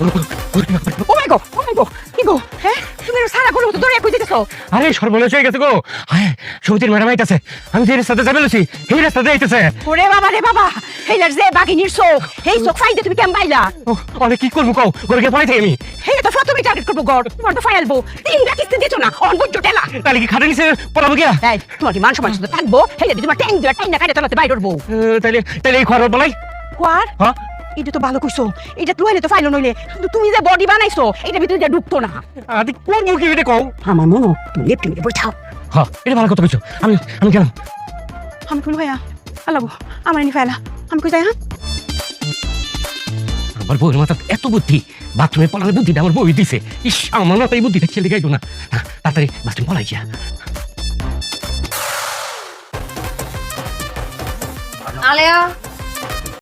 ও মাই গো ও মাই গো কি গো? হ্যাঁ? তুমি সারা গরু মতো দৌড়ে কই দিতেছো আরে সর্বনাশ হয়ে গেছে গো। হ্যাঁ সমিতির ম্যাডাম আইতাছে আমি যে রাস্তাতে যাবে লছি এই রাস্তাতে আইতেছে ওরে বাবা রে বাবা হেলার যে বাগিনীর চোখ এই চোখ ফাইদে তুমি কেম বাইলা ও, অনেক কি করব কও? ওরে কে পড়াই আমি। হেলে তো প্রথমে টার্গেট করব গড় তোমার তো ফাইলবো তিন কিস্তি দিছো না অন বুঝছ টেলা তাহলে কি খাটে নিচে পড়াবো গিয়া? এই তোমার কি মান সম্মান থাকব? হেলে তোমার ট্যাং দিবা ট্যাং না কাটে তলাতে বাইর আহ, তাইলে তাইলে এই খবর বলাই। কোয়ার হ্যাঁ? এটা তো ভালো কইছো। এটা তুই তো ফাইলো নইলে কিন্তু তুমি যে বডি বানাইছো এটা ভিতরে যা ঢুকতো না। আদি কোন মুখে এটা কও? আমার মনো তুমি লেপটে মেরে বইঠাও হ্যাঁ এটা ভালো কথা কইছো। আমি আমি গেলাম আমি কইলো ভাইয়া আলাবো আমার নি ফেলা আমি কই যাই হ্যাঁ? আমার বউয়ের মাথা এত বুদ্ধি বাথরুমে পড়ার বুদ্ধিটা আমার বই দিছে। ইস আমার মাথা এই বুদ্ধিটা খেলে গাইতো না। হ্যাঁ, তাড়াতাড়ি বাথরুম পলাই গিয়া আলেয়া?